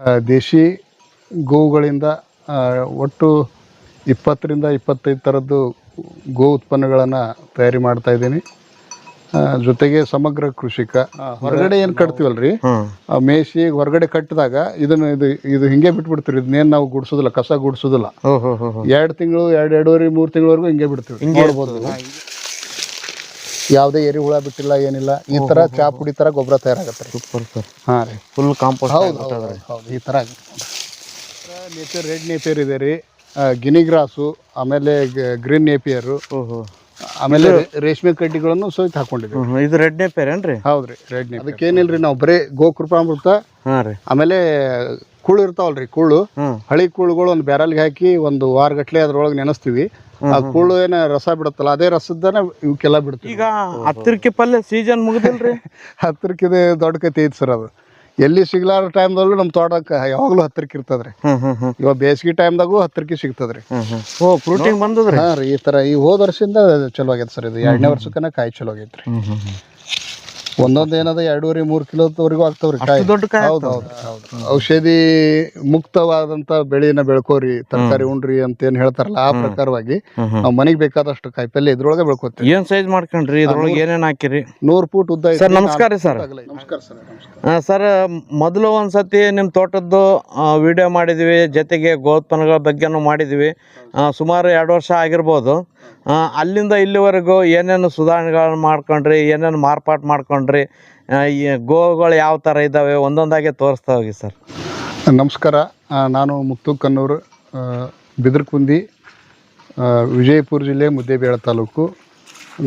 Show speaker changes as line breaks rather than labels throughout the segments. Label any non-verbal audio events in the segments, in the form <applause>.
ಆ, ದೇಶಿ ಗೋವುಗಳಿಂದ ಆ, ಒಟ್ಟು ಇಪ್ಪತ್ತರಿಂದ ಇಪ್ಪತ್ತೈದು ಥರದ್ದು ಗೋ ಉತ್ಪನ್ನಗಳನ್ನು ತಯಾರಿ ಮಾಡ್ತಾ ಇದ್ದೀನಿ. ಆ, ಜೊತೆಗೆ ಸಮಗ್ರ ಕೃಷಿಕ. ಹೊರಗಡೆ ಏನು ಕಟ್ತೀವಲ್ರಿ? ಮೇಸಿ ಹೊರಗಡೆ ಕಟ್ಟಿದಾಗ ಇದನ್ನು ಇದು ಇದು ಹಿಂಗೆ ಬಿಟ್ಬಿಡ್ತೀವಿ ಇದನ್ನೇನು ನಾವು ಗುಡಿಸೋದಿಲ್ಲ ಕಸ ಗುಡಿಸೋದಿಲ್ಲ. ಎರಡು ತಿಂಗಳು ಎರಡು ಎರಡೂವರೆ ಮೂರು ತಿಂಗಳವರೆಗೂ ಹಿಂಗೆ ಬಿಡ್ತೀವಿ
ಹಿಂಗೆ
ನೋಡ್ಬೋದು. ಯಾವುದೇ ಎರಿ ಹುಳ ಬಿಟ್ಟಿಲ್ಲ ಏನಿಲ್ಲ ಈ ತರ ಚಾ ಪುಡಿ ಥರ ಗೊಬ್ಬರ ತಯಾರಾಗತ್ತೆ ರೀ.
Super sir.
ಹಾಂ ರೀ.
ಫುಲ್ ಕಾಂಪೋಸ್ಟ್
ಹೌದು ಹೌದು ಹೌದು ಈ ಥರ ನೇಪಿಯರ್ ರೆಡ್ ನೇಪಿಯರ್ ಇದೆ ರೀ. ಗಿನಿ ಗ್ರಾಸು ಆಮೇಲೆ ಗ್ರೀನ್ ನೇಪಿಯರು
ಓಹೋ.
ಆಮೇಲೆ ರೇಷ್ಮೆ ಕಡ್ಡಿಗಳನ್ನು ಸಹಿತ ಹಾಕೊಂಡಿದ್ದೀವಿ.
ಇದು ರೆಡ್ ನೇಪಿಯರ್ ಏನ್ರಿ?
ಹೌದ್ರಿ ರೆಡ್ ನೇಪಿಯರ್ ಅದಕ್ಕೇನಿಲ್ರಿ ನಾವು ಬರೀ ಗೋಕೃಪಾಮೃತ
ಹಾಂ ರೀ.
ಆಮೇಲೆ ಕುಳ್ಳು ಇರ್ತಾವಲ್ರಿ ಕುಳ್ಳು ಹಳಿ ಕುಳ್ಳುಗಳು ಒಂದು ಬ್ಯಾರಲ್ಗೆ ಹಾಕಿ ಒಂದು ವಾರಗಟ್ಲೆ ಅದ್ರೊಳಗೆ ನೆನೆಸ್ತೀವಿ. ಆ ಕುಳ್ಳು ಏನ ರಸ ಬಿಡುತ್ತಲ್ಲ ಅದೇ ರಸದನ್ನ ಇವಕ್ಕೆಲ್ಲ ಬಿಡ್ತೀವಿ.
ಈಗ ಹತ್ತಿರಕ್ಕೆ ಪಲ್ಯ ಸೀಸನ್ ಮುಗಿದಿಲ್ರಿ? <laughs>
ಹತ್ತಿರಕ್ಕೆ ದೊಡ್ಡ ಕತೆ ಐತಿ ಸರ್ ಅದು. ಎಲ್ಲಿ ಸಿಗ್ಲಾರ ಟೈಮ್ದಲ್ಲೂ ನಮ್ಮ ತೋಟಕ್ಕೆ ಯಾವಾಗಲೂ ಹತ್ತಿರಕ್ಕೆ ಇರ್ತದ್ರಿ ಇವಾಗ ಬೇಸಿಗೆ ಟೈಮ್ದಾಗೂ ಹತ್ತಿರಕ್ಕೆ ಸಿಗ್ತದ್ರಿ.
ಓ ಫ್ರೂಟಿಂಗ್ ಬಂದದ್ರಿ?
ಹಾಂ ರೀ ಈ ಥರ ಈ ಹೋದ ವರ್ಷದಿಂದ ಚಲೋ ಆಗೈತೆ ಸರ್ ಇದು. ಎರಡನೇ ವರ್ಷಕ್ಕನ ಕಾಯಿ ಚಲೋ ಆಗೈತ್ರಿ. ಒಂದೊಂದು ಏನದ ಎರಡೂವರೆ ಮೂರು ಕಿಲೋದವರೆಗೂ ಆಗ್ತಾವ್ರಿ ಕಾಯಿ.
ದೊಡ್ಡ ಕಾಯಿ
ಹೌದು ಹೌದು ಹೌದು. ಔಷಧಿ ಮುಕ್ತವಾದಂತ ಬೆಳೆಯನ್ನ ಬೆಳ್ಕೋರಿ ತರಕಾರಿ ಉಂಡ್ರಿ ಅಂತ ಏನ್ ಹೇಳ್ತಾರಲ್ಲ ಆ ಪ್ರಕಾರವಾಗಿ ನಾವ್ ಮನೆಗೆ ಬೇಕಾದಷ್ಟು ಕಾಯಿಪಲ್ಲೆ ಇದ್ರೊಳಗೆ ಬೆಳ್ಕೊತೀವಿ.
ಏನ್ ಸೈಜ್ ಮಾಡ್ಕೊಂಡ್ರಿ? ಇದ್ರೊಳಗೆ ಏನೇನ್ ಹಾಕಿರಿ?
ನೂರು ಫೂಟ್ ಉದ್ದ.
ಸರ್ ನಮಸ್ಕಾರ ರೀ ಸರ್.
ನಮಸ್ಕಾರ ಸರ್ ನಮಸ್ಕಾರ.
ಸರ್ ಮೊದಲು ಒಂದ್ಸತಿ ನಿಮ್ಮ ತೋಟದ್ದು ವಿಡಿಯೋ ಮಾಡಿದ್ವಿ ಜೊತೆಗೆ ಗೋತ್ಪನ್ನಗಳ ಬಗ್ಗೆನೂ ಮಾಡಿದ್ವಿ. ಆ, ಸುಮಾರು ಎರಡು ವರ್ಷ ಆಗಿರ್ಬೋದು. ಅಲ್ಲಿಂದ ಇಲ್ಲಿವರೆಗೂ ಏನೇನು ಸುಧಾರಣೆಗಳನ್ನು ಮಾಡ್ಕೊಂಡ್ರಿ ಏನೇನು ಮಾರ್ಪಾಟ್ ಮಾಡ್ಕೊಂಡ್ರಿ ಈ ಗೋಗಳು ಯಾವ ಥರ ಇದ್ದಾವೆ ಒಂದೊಂದಾಗೆ ತೋರಿಸ್ತಾ ಹೋಗಿ ಸರ್.
ನಮಸ್ಕಾರ. ನಾನು ಮುತ್ತು ಕನ್ನೂರು ಬಿದರ್ಕುಂದಿ ವಿಜಯಪುರ ಜಿಲ್ಲೆ ಮುದ್ದೇಬೇಳ ತಾಲೂಕು.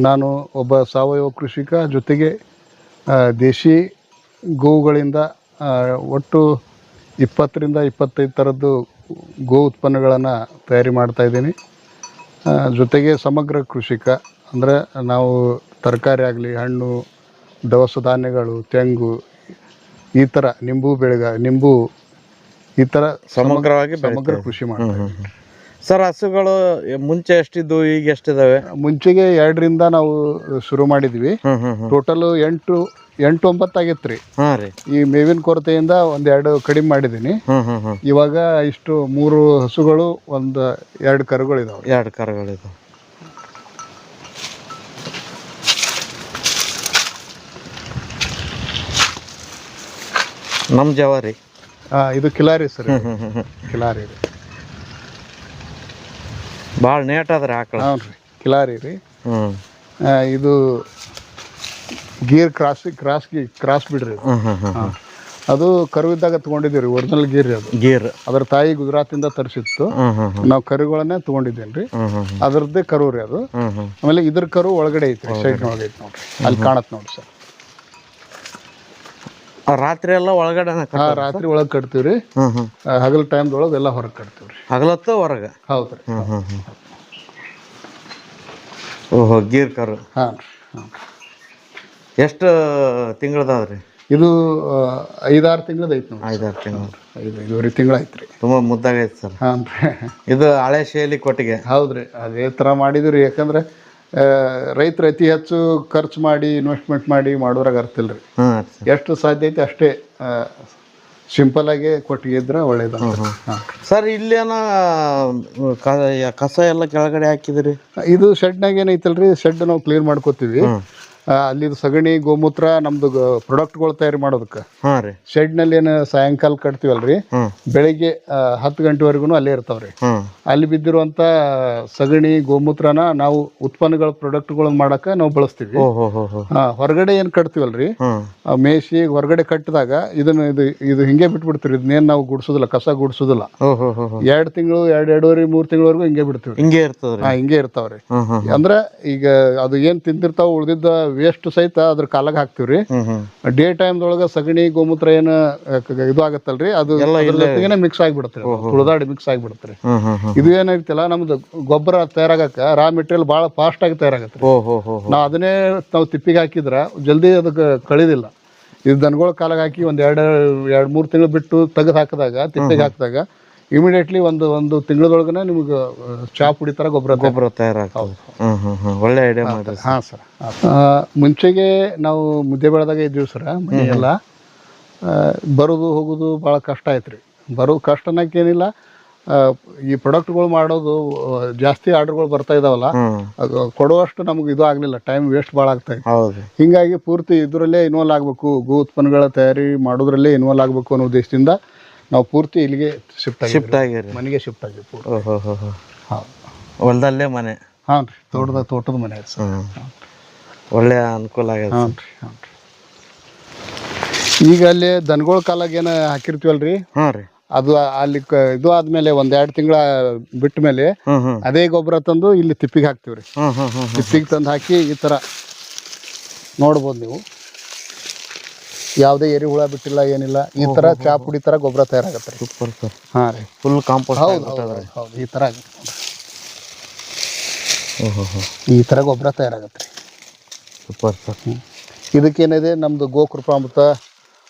ನಾನು ಒಬ್ಬ ಸಾವಯವ ಕೃಷಿಕ ಜೊತೆಗೆ ದೇಶಿ ಗೋವುಗಳಿಂದ ಒಟ್ಟು ಇಪ್ಪತ್ತರಿಂದ ಇಪ್ಪತ್ತೈದು ಥರದ್ದು ಗೋ ಉತ್ಪನ್ನಗಳನ್ನು ತಯಾರಿ ಮಾಡ್ತಾ ಇದ್ದೀನಿ. ಆ, ಜೊತೆಗೆ ಸಮಗ್ರ ಕೃಷಿಕ ಅಂದರೆ ನಾವು ತರಕಾರಿ ಆಗಲಿ ಹಣ್ಣು ದವಸ ಧಾನ್ಯಗಳು ತೆಂಗು ಈ ಥರ ನಿಂಬು ಬೆಳೆಗ ನಿಂಬು ಈ ಥರ
ಸಮಗ್ರವಾಗಿ
ಸಮಗ್ರ ಕೃಷಿ ಮಾಡ್ತಾರೆ.
ಸರ್ ಹಸುಗಳು ಮುಂಚೆ ಎಷ್ಟಿದ್ದು ಈಗ ಎಷ್ಟಿದಾವೆ?
ಮುಂಚೆಗೆ ಎರಡರಿಂದ ನಾವು ಶುರು ಮಾಡಿದ್ವಿ. ಟೋಟಲ್ ಎಂಟು ಎಂಟು ಒಂಬತ್ತು ಆಗಿತ್ತು ರೀ. ಈ ಮೇವಿನ ಕೊರತೆಯಿಂದ ಒಂದೆರಡು ಕಡಿಮೆ ಮಾಡಿದ್ದೀನಿ. ಇವಾಗ ಇಷ್ಟು ಮೂರು ಹಸುಗಳು ಒಂದು ಎರಡು ಕರುಗಳು ಇದಾವೆ.
ಎರಡು ಕರುಗಳಿದಾವೆ ನಮ್ಮ ಜವಾರಿ
ಇದು ಕಿಲಾರಿ ಸರ್ ಕಿಲಾರಿ
ಭಾಳ ನೇಟ್ ಆದ್ರೆ ಆಕಳ
ಹ್ಞೂ ರೀ. ಕಿಲಾರಿ ರೀ ಇದು ಗೀರ್ ಕ್ರಾಸ್ ಕ್ರಾಸ್ ಕ್ರಾಸ್ ಬಿಡ್ರಿ ಇದು.
ಹ್ಮ್
ಹಾ. ಅದು ಕರುವಿದ್ದಾಗ ತೊಗೊಂಡಿದ್ದೀವಿ ರೀ ಒರಿಜಿನಲ್ ಗೀರ್ ರೀ ಅದು.
ಗೀರ್.
ಅದ್ರ ತಾಯಿ ಗುಜರಾತಿಂದ ತರಿಸಿತ್ತು.
ಹ್ಮ್ ಹ್ಮ್ ಹ್ಮ್.
ನಾವು ಕರುಗಳನ್ನೇ ತೊಗೊಂಡಿದ್ದೇನೆ ರೀ.
ಹ್ಮ್ ಹ್ಮ್ ಹ್ಮ್.
ಅದರದ್ದೇ ಕರು ರೀ ಅದು. ಆಮೇಲೆ ಇದ್ರ ಕರು ಒಳಗಡೆ ಐತೆ ಸೈಡ್ ಒಳಗೆ ಐತಿ ನೋಡ್ರಿ. ಅಲ್ಲಿ ಕಾಣತ್ ನೋಡ್ರಿ ಸರ್.
ರಾತ್ರಿ ಎಲ್ಲ ಒಳಗಡೆ
ಹಾ ರಾತ್ರಿ ಒಳಗೆ
ಕಟ್ತೀವ್ರಿ.
ಹಗಲ್ ಟೈಮ್ದೊಳಗೆ ಎಲ್ಲ ಹೊರಗೆ ಕಟ್ತೀವ್ರಿ.
ಹಗಲತ್ತ ಹೊರಗ?
ಹೊರಗೆ ಹೌದು
ಹ್ಮ್ ಹ್ಮ್ ಹ್ಮ್. ಓಹೋ ಗೀರ್ ಕರು.
ಹಾಂ.
ಎಷ್ಟು ತಿಂಗಳದಾವ್ರಿ
ಇದು ಐದಾರು ತಿಂಗಳದ ಐತಿ ನೋಡ್ರಿ.
ಐದಾರು ತಿಂಗಳು.
ಐದು ಐದುವರೆ ತಿಂಗಳು ಐತ್ರಿ
ತುಂಬ ಮುದ್ದಾಗೈತೆ ಸರ್.
ಹಾಂ
ಇದು ಹಳೆ ಶೈಲಿ ಕೊಟ್ಟಿಗೆ.
ಹೌದ್ರಿ. ಅದೇ ಥರ ಮಾಡಿದ್ರಿ ರೀ ಯಾಕಂದ್ರೆ ರೈತರು ಅತಿ ಹೆಚ್ಚು ಖರ್ಚು ಮಾಡಿ ಇನ್ವೆಸ್ಟ್ಮೆಂಟ್ ಮಾಡಿ ಮಾಡೋರಾಗ ಅರ್ತಿಲ್ಲ ರೀ
ಹಾಂ
ಎಷ್ಟು ಸಾಧ್ಯ ಐತೆ ಅಷ್ಟೇ ಸಿಂಪಲ್ ಆಗಿ ಕೊಟ್ಟಿಗೆ ಇದ್ರೆ ಒಳ್ಳೇದಂತ
ಸರ್ ಇಲ್ಲೇನ ಕಸ ಎಲ್ಲ ಕೆಳಗಡೆ ಹಾಕಿದ್ರಿ?
ಇದು ಶೆಡ್ನಾಗ ಏನೈತಲ್ರಿ ಶೆಡ್ ನಾವು ಕ್ಲೀನ್ ಮಾಡ್ಕೋತೀವಿ. ಅಲ್ಲಿದು ಸಗಣಿ ಗೋಮೂತ್ರ ನಮ್ದು ಪ್ರಾಡಕ್ಟ್ಗಳು ತಯಾರಿ ಮಾಡೋದಕ್ಕೆ.
ಹಾಂ ರೀ.
ಶೆಡ್ನಲ್ಲಿ ಏನು ಸಾಯಂಕಾಲ ಕಟ್ತೀವಲ್ರಿ? ಬೆಳಿಗ್ಗೆ ಹತ್ ಹತ್ತು ಗಂಟೆವರೆಗೂ ಅಲ್ಲೇ ಇರ್ತಾವ್ರಿ. ಅಲ್ಲಿ ಬಿದ್ದಿರುವಂತ ಸಗಣಿ ಗೋಮೂತ್ರನ ನಾವು ಉತ್ಪನ್ನಗಳ ಪ್ರಾಡಕ್ಟ್ಗಳನ್ನ ಮಾಡಕ್ಕೆ ನಾವು ಬಳಸ್ತೀವಿ. ಹೊರಗಡೆ ಏನು ಕಟ್ತೀವಲ್ರಿ? ಮೇಸಿ ಹೊರಗಡೆ ಕಟ್ಟಿದಾಗ ಇದನ್ನ ಇದು ಇದು ಹಿಂಗೆ ಬಿಟ್ಬಿಡ್ತೀವಿ ಇದನ್ನೇನು ನಾವು ಗುಡಿಸೋದಿಲ್ಲ ಕಸ ಗುಡಿಸೋದಿಲ್ಲ. ಎರಡ್ ತಿಂಗಳು ಎರಡು ಎರಡೂವರೆ ಮೂರು ತಿಂಗಳವರೆಗೂ ಹಿಂಗೆ ಬಿಡ್ತೀವಿ
ಹಿಂಗೆ
ಇರ್ತಾವ್ರಿ.
ಹ್ಮ್.
ಅಂದ್ರೆ ಈಗ ಅದು ಏನು ತಿಂದಿರ್ತಾವ ಉಳ್ದಿದ್ದ ವೇಸ್ಟ್ ಸಹಿತ ಅದ್ರ ಕಾಲಾಗ ಹಾಕ್ತಿವ್ರಿ. ಡೇ ಟೈಮ್ದೊಳಗೆ ಸಗಣಿ ಗೋಮೂತ್ರ ಏನು ಇದು ಆಗತ್ತಲ್ರಿ ಅದು ಜೊತೆಗೇನೆ ಮಿಕ್ಸ್ ಆಗಿಬಿಡುತ್ತೆ ತುಳಿದಾಡಿ ಮಿಕ್ಸ್ ಆಗಿಬಿಡುತ್ತೆ ಇದು ಏನೈತಿಲ್ಲ ನಮ್ದು ಗೊಬ್ಬರ ತಯಾರಾಗಕ್ಕ ರಾ ಮೆಟೀರಿಯಲ್ ಬಹಳ ಫಾಸ್ಟ್ ಆಗಿ ತಯಾರಾಗತ್ತೆ ನಾವು ಅದನ್ನೇ ನಾವು ತಿಪ್ಪಿಗೆ ಹಾಕಿದ್ರ ಜಲ್ದಿ ಅದಕ್ಕೆ ಕಳಿದಿಲ್ಲ. ಇದು ದನಗಳ ಕಾಲಾಗ ಹಾಕಿ ಒಂದ್ ಎರಡು ಎರಡ್ ಮೂರು ತಿಂಗಳು ಬಿಟ್ಟು ತೆಗೆದು ಹಾಕಿದಾಗ ತಿಪ್ಪಿಗೆ ಹಾಕಿದಾಗ ಇಮಿಡಿಯೇಟ್ಲಿ ಒಂದು ಒಂದು ತಿಂಗಳದೊಳಗನೆ ನಿಮ್ಗೆ ಪುಡಿ ಥರ ಗೊಬ್ಬರ
ಗೊಬ್ಬರ ತಯಾರಾಗ್ತದೆ. ಹ್ಮ್ ಹ್ಮ್ ಹ್ಮ್. ಒಳ್ಳೆ ಐಡಿಯಾ ಮಾಡಿರಿ
ಹಾಂ ಸರ್. ಮುಂಚೆಗೆ ನಾವು ಮುದ್ದೆ ಬೆಳೆದಾಗ ಇದ್ದೀವಿ ಸರ್ ಮನೆಯೆಲ್ಲ. ಬರೋದು ಹೋಗೋದು ಭಾಳ ಕಷ್ಟ ಆಯ್ತು ರೀ ಬರೋದು ಕಷ್ಟ ಅನ್ನೋಕ್ಕೇನಿಲ್ಲ ಆ, ಈ ಪ್ರಾಡಕ್ಟ್ಗಳು ಮಾಡೋದು ಜಾಸ್ತಿ ಆರ್ಡರ್ಗಳು ಬರ್ತಾ ಇದಾವಲ್ಲ ಕೊಡುವಷ್ಟು ನಮ್ಗೆ ಇದು ಆಗಲಿಲ್ಲ. ಟೈಮ್ ವೇಸ್ಟ್ ಭಾಳ ಆಗ್ತಾ ಇದೆ ಹಿಂಗಾಗಿ ಪೂರ್ತಿ ಇದರಲ್ಲೇ ಇನ್ವಾಲ್ವ್ ಆಗಬೇಕು. ಗೋ ಉತ್ಪನ್ನಗಳ ತಯಾರಿ ಮಾಡೋದ್ರಲ್ಲೇ ಇನ್ವಾಲ್ವ್ ಆಗಬೇಕು ಅನ್ನೋ ಉದ್ದೇಶದಿಂದ ನಾವು ಪೂರ್ತಿ ಇಲ್ಲಿಗೆ ಶಿಫ್ಟ್
ಶಿಫ್ಟ್
ಆಗಿದ್ದೀವಿ
ಆಗಿರಿ
ಮನೆಗೆ ಶಿಫ್ಟ್ ಆಗಿ ಪೂರ್ತಿ.
ಓಹೋ ಹೋ ಹೋ.
ಹೌದು
ಹೊಲ್ದಲ್ಲೇ ಮನೆ.
ಹಾಂ ರೀ ತೋಟದ ತೋಟದ ಮನೆ ಐತೆ ಸರ್.
ಹ್ಮ್. ಒಳ್ಳೆ ಅನುಕೂಲ ಆಗ್ಯದ
ಹಾಂ ರೀ ಹಾಂ ರೀ. ಈಗ ಅಲ್ಲಿ ದನಗಳ ಕಾಲಾಗ ಏನು ಹಾಕಿರ್ತೀವಲ್ರಿ?
ಹಾಂ ರೀ.
ಅದು ಅಲ್ಲಿ ಕ- ಇದು ಆದ್ಮೇಲೆ ಒಂದ್ ಎರಡು ತಿಂಗಳ ಬಿಟ್ಟ ಮೇಲೆ
ಹ್ಮ್ ಹ್ಮ್.
ಅದೇ ಗೊಬ್ಬರ ತಂದು ಇಲ್ಲಿ ತಿಪ್ಪಿಗೆ ಹಾಕ್ತಿವ್ರಿ.
ಹ್ಮ್ ಹ್ಮ್ ಹ್ಮ್
ತಿಪ್ಪಿಗೆ ತಂದು ಹಾಕಿ ಈ ಥರ ನೋಡ್ಬೋದು ನೀವು. ಯಾವುದೇ ಎರಿಹುಳ ಬಿಟ್ಟಿಲ್ಲ ಏನಿಲ್ಲ ಈ ತರ ಚಾ ಪುಡಿ ತರ ಗೊಬ್ಬರ ತಯಾರಾಗತ್ತೆ ರೀ.
Super sir.
ಹಾ ರೀ.
ಫುಲ್ ಕಾಂಪೋಸ್ಟ್
ಹೌದು ಹೌದು ಹೌದು ಈ ತರ ಆಗುತ್ತೆ. ನೋಡ್ರಿ
ಓಹೋ
ಈ ತರ ಗೊಬ್ಬರ ತಯಾರಾಗತ್ತೆ ರೀ.
Super sir.
ಇದಕ್ಕೇನಿದೆ ನಮ್ದು ಗೋಕೃಪಾಮೃತ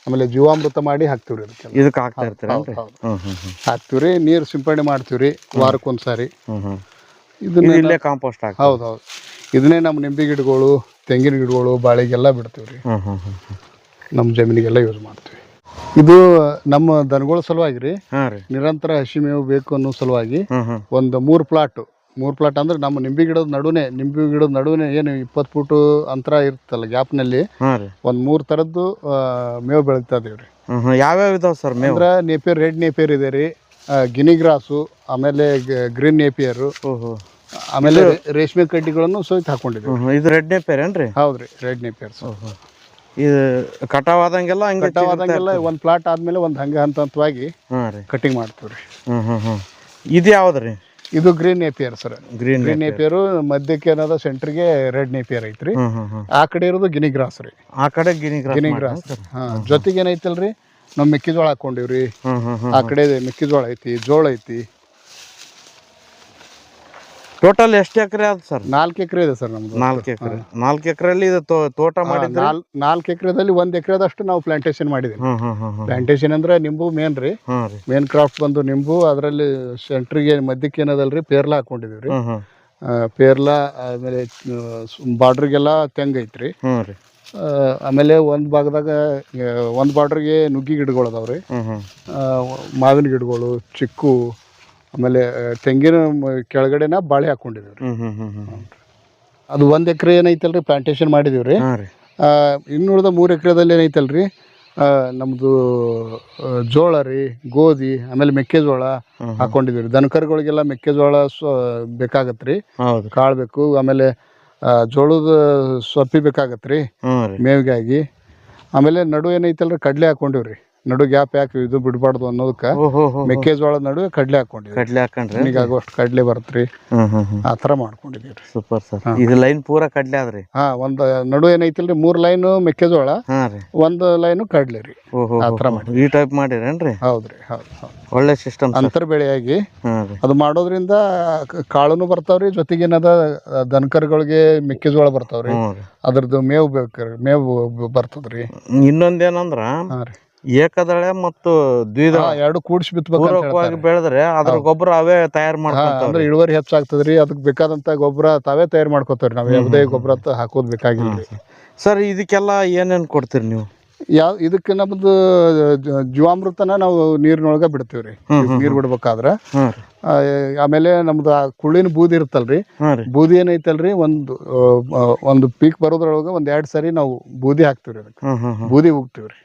ಆಮೇಲೆ ಜೀವಾಮೃತ ಮಾಡಿ ಹಾಕ್ತೀವ್ರಿ ಹಾಕ್ತಿವ್ರಿ
ಇದಕ್ಕೆ ಹಾಕ್ತಾ ಇರ್ತೀರೇನ್ರಿ
ಹೌದು.
ಹ್ಮ್ ಹ್ಮ್ ಹ್ಮ್.
ಹಾಕ್ತೀವ್ರಿ ನೀರು ಸಿಂಪಡಣೆ ಮಾಡ್ತೀವ್ರಿ ವಾರಕ್ಕೊಂದ್ಸಾರಿ.
ಹ್ಮ್ ಹ್ಮ್.
ಇದನ್ನ
ಇಲ್ಲೇ ಕಾಂಪೋಸ್ಟ್ ಹೌದೌದು
ಹೌದು ಹೌದು. ಇದನ್ನೇ ನಮ್ಮ ನಿಂಬೆ ಗಿಡಗಳು ತೆಂಗಿನ ಗಿಡಗಳು ಬಾಳೆಗೆಲ್ಲ ಬಿಡ್ತೀವ್ರಿ.
ಹ್ಮ್ ಹ್ಮ್ ಹ್ಮ್ ಹ್ಮ್.
ನಮ್ಮ ಜಮೀನಿಗೆಲ್ಲ ಯೂಸ್ ಮಾಡ್ತೀವಿ. ಇದು ನಮ್ಮ ದನಗಳ ಸಲುವಾಗಿ ರೀ. ನಿರಂತರ ಹಸಿ ಮೇವು ಬೇಕು ಅನ್ನೋ ಸಲುವಾಗಿ ಒಂದು ಮೂರು ಪ್ಲಾಟ್ ಮೂರು ಪ್ಲಾಟ್ ಅಂದ್ರೆ ನಮ್ಮ ನಿಂಬೆ ಗಿಡದ ನಡುವೆ ನಿಂಬೆ ಗಿಡದ ನಡುವೆ ಏನು ಇಪ್ಪತ್ತು ಫೂಟ್ ಅಂತರ ಇರುತ್ತಲ್ಲ ಗ್ಯಾಪ್ನಲ್ಲಿ ಒಂದು ಮೂರು ಥರದ್ದು ಮೇವು ಬೆಳೀತಾ ಇದೀವಿ ರೀ
ಯಾವ್ಯಾವ ಇದಾವೆ ಸರ್ ಮೇವು?
ಅಂದ್ರೆ ನೇಪಿಯರ್ ರೆಡ್ ನೇಪಿಯರ್ ಇದೆ ರೀ. ಗಿನಿ ಗ್ರಾಸು ಆಮೇಲೆ ಗ್ರೀನ್ ನೇಪಿಯರು ಆಮೇಲೆ ರೇಷ್ಮೆ ಕಡ್ಡಿಗಳನ್ನು ಸಹಿತ ಹಾಕೊಂಡಿದ್ದೀವಿ.
ಇದು ರೆಡ್ ನೇಪಿಯರ್ ಏನ್ರಿ?
ಹೌದ್ರಿ ರೆಡ್ ನೇಪಿಯರ್ಸ್
ಇದು ಕಟಾವಾದಂಗೆಲ್ಲ ಹಂಗೆ
ಕಟಾವಾದಂಗೆಲ್ಲ ಒಂದು ಪ್ಲಾಟ್ ಆದಮೇಲೆ ಒಂದು ಹಂಗೆ ಹಂತ ಹಂತವಾಗಿ
ಹಾಂ ರೀ.
ಕಟಿಂಗ್ ಮಾಡ್ತೀವಿ ರೀ
ಹ್ಮ್ ಇದು ಯಾವ್ದು ರೀ?
ಇದು green napier sir.
Green
green napier ಮಧ್ಯಕ್ಕೆ ಏನದ ಸೆಂಟ್ರಿಗೆ ರೆಡ್ ನೇಪಿಯರ್ ಐತ್ರಿ. ಆ ಕಡೆ ಇರೋದು ಗಿನಿ ಗ್ರಾಸ್ ರೀ.
ಆ ಕಡೆ ಗಿನಿ ಗ್ರಾಸ್
ಗಿನಿ ಗ್ರಾಸ್ ಹಾ ಜೊತೆಗೆ ಏನೈತಲ್ರಿ ನಾವು ಮೆಕ್ಕೆಜೋಳ ಹಾಕೊಂಡಿವ್ರಿ. ಆ ಕಡೆ ಮೆಕ್ಕೆಜೋಳ ಐತಿ ಜೋಳ ಐತಿ.
ಟೋಟಲ್ ಎಷ್ಟು ಎಕರೆ ಅದ ಸರ್?
ನಾಲ್ಕು ಎಕರೆ ಇದೆ ಸರ್ ನಮ್ದು.
ನಾಲ್ಕು ಎಕರೆ. ನಾಲ್ಕು ಎಕರೆಯಲ್ಲಿ ಇದು ತೋ- ತೋಟ ಮಾಡಿದ್ರೆ?
ನಾಲ್ ನಾಲ್ಕು ಎಕರೆದಲ್ಲಿ ಒಂದ್ ಎಕರೆದಷ್ಟು ನಾವು ಪ್ಲಾಂಟೇಶನ್ ಮಾಡಿದೀವಿ.
ಹ್ಮ್ ಹ್ಮ್ ಹ್ಮ್ ಹ್ಮ್.
ಪ್ಲಾಂಟೇಶನ್ ಅಂದ್ರೆ ನಿಂಬು ಮೇನ್ ರೀ.
ಹ್ಮ್ ರೀ.
ಮೇನ್ ಕ್ರಾಫ್ಟ್ ಬಂದು ನಿಂಬು ಅದರಲ್ಲಿ ಸೆಂಟ್ರಿಗೆ ಮಧ್ಯಕ್ಕೆ ಏನದಲ್ರಿ? ಪೇರ್ಲ ಹಾಕೊಂಡಿದೀವಿ ರೀ.
ಹ್ಮ್ ಹ್ಮ್.
ಪೇರ್ಲ ಆಮೇಲೆ ಬಾರ್ಡ್ರಿಗೆಲ್ಲ ತೆಂಗ್ ಐತ್ರಿ.
ಹ್ಮ್ ರೀ.
ಆ, ಆಮೇಲೆ ಒಂದ್ ಭಾಗದಾಗ ಒಂದ್ ಬಾರ್ಡ್ರಿಗೆ ನುಗ್ಗಿ ಗಿಡಗಳು ಅದಾವ್ರಿ
ಹ್ಮ್ ಹ್ಮ್.
ಆ, ಮಾವಿನ ಗಿಡಗಳು ಚಿಕ್ಕು ಆಮೇಲೆ ತೆಂಗಿನ ಮ- ಕೆಳಗಡೆನ ಬಾಳೆ ಹಾಕೊಂಡಿದ್ದೀವಿ ರೀ.
ಹ್ಮ್ ಹ್ಮ್ ಹ್ಮ್ ಹ್ಮ್.
ಅದು ಒಂದು ಎಕರೆ ಏನೈತಲ್ರಿ ಪ್ಲಾಂಟೇಶನ್ ಮಾಡಿದೀವಿ ರೀ.
ಹಾಂ ರೀ.
ಇನ್ನುಳಿದ ಮೂರು ಎಕರೆದಲ್ಲಿ ಏನೈತಲ್ರಿ ಆ, ನಮ್ದು ಆ, ಜೋಳ ರೀ ಗೋಧಿ ಆಮೇಲೆ ಮೆಕ್ಕೆಜೋಳ
ಹ್ಮ್ ಹ್ಮ್.
ಹಾಕೊಂಡಿದೀವಿ ರೀ. ದನಕರುಗಳಿಗೆಲ್ಲ ಮೆಕ್ಕೆಜೋಳ ಸ್ವ ಬೇಕಾಗತ್ತೆ ರೀ.
ಹೌದು
ಕಾಳು ಬೇಕು ಆಮೇಲೆ ಆ, ಜೋಳದ ಸೊಪ್ಪಿ ಬೇಕಾಗತ್ತೆ ರೀ.
ಹ್ಮ್ ರೀ.
ಮೇವಿಗಾಗಿ. ಆಮೇಲೆ ನಡು ಏನೈತಲ್ರಿ ಕಡ್ಲೆ ಹಾಕೊಂಡಿವ್ರಿ. ನಡು ಗ್ಯಾಪ್ ಯಾಕೆ ಇದು ಬಿಡಬಾರ್ದು ಅನ್ನೋದಕ್ಕ
ಮೆಕ್ಕೆಜೋಳ
ಮೆಕ್ಕೆಜೋಳದ ನಡುವೆ ಕಡ್ಲೆ ಹಾಕೊಂಡಿವಿ
ಕಡ್ಲೆ ಹಾಕೊಂಡ್ರಿ?
ನನಗಾಗುವಷ್ಟು ಕಡ್ಲೆ
ಹ್ಮ್
ಆ ಥರ ಮಾಡ್ಕೊಂಡಿದ್ದೀವಿ ರೀ.
Super sir. ಇದು ಲೈನ್ ಪೂರ ಕಡ್ಲೆ ಆದ್ರಿ?
ಹಾ ಒಂದು ನಡು ಏನೈತಿಲ್ರಿ ಮೂರ್ ಲೈನ್ ಮೆಕ್ಕೆಜೋಳ ಒಂದು ಲೈನ್ ಕಡ್ಲೆ ರೀ. ಆ ಥರ
ಈ ಟೈಪ್ ಮಾಡಿರೇನ್ರಿ?
ಹೌದ್ರಿ ಹೌದು ಹೌದು.
ಒಳ್ಳೆ ಸಿಸ್ಟಮ್
ಅಂತರ್ ಬೆಳೆಯಾಗಿ ಅದು ಮಾಡೋದ್ರಿಂದ ಕಾಳುನು ಬರ್ತಾವ್ರಿ ಜೊತೆಗೆ ಏನದ ದನಕರುಗಳಿಗೆ ಮೆಕ್ಕೆಜೋಳ ಬರ್ತಾವ್ರಿ. ಅದ್ರದ್ದು ಮೇವು ಬೇಕು ಮೇವು ಬರ್ತದ್ರಿ.
ಇನ್ನೊಂದೇನಂದ್ರ
ಹಾ ರೀ.
ಏಕದಳೆ ಮತ್ತು ದ್ವಿದಳ.
ಎರಡು ಕೂಡಿಸಿ ಹೇಳ್ತಾರೆ.
ಬೆಳೆದ್ರೆ ಅದ್ರ ಗೊಬ್ಬರ ಅವೇ ತಯಾರು
ಮಾಡ್ತಾರೆ ಇಳುವರಿ ಹೆಚ್ಚಾಗ್ತದ್ರಿ ಅದಕ್ಕೆ ಬೇಕಾದಂತ ಗೊಬ್ಬರ ತಾವೇ ತಯಾರು ಮಾಡ್ಕೋತಾವ್ರಿ. ನಾವು ಯಾವುದೇ ಗೊಬ್ಬರ ಹಾಕೋದ್ ಬೇಕಾಗಿಲ್ಲ
ಸರ್ ಇದಕ್ಕೆಲ್ಲ ಏನೇನ್ ಕೊಡ್ತೀರಿ ನೀವು?
ಯಾವ ಇದಕ್ಕೆ ನಮ್ದು ಜೀವಾಮೃತನ ನಾವು ನೀರಿನೊಳಗ ಬಿಡ್ತೀವಿ ನೀರ್ ಬಿಡ್ಬೇಕಾದ್ರ. ಆಮೇಲೆ ನಮ್ದು ಆ ಕುಳ್ಳಿನ ಬೂದಿ ಇರುತ್ತಲ್ರಿ.
ಹಾಂ
ಬೂದಿ ಏನೈತಲ್ರಿ ಒಂದು ಒಂದು ಪೀಕ್ ಬರೋದ್ರೊಳಗ ಒಂದ್ ಎರಡ್ ಸರಿ ನಾವು ಬೂದಿ ಹಾಕ್ತಿವ್ರಿ ಅದಕ್ಕೆ. ಬೂದಿ ಹೋಗ್ತಿವ್ರಿ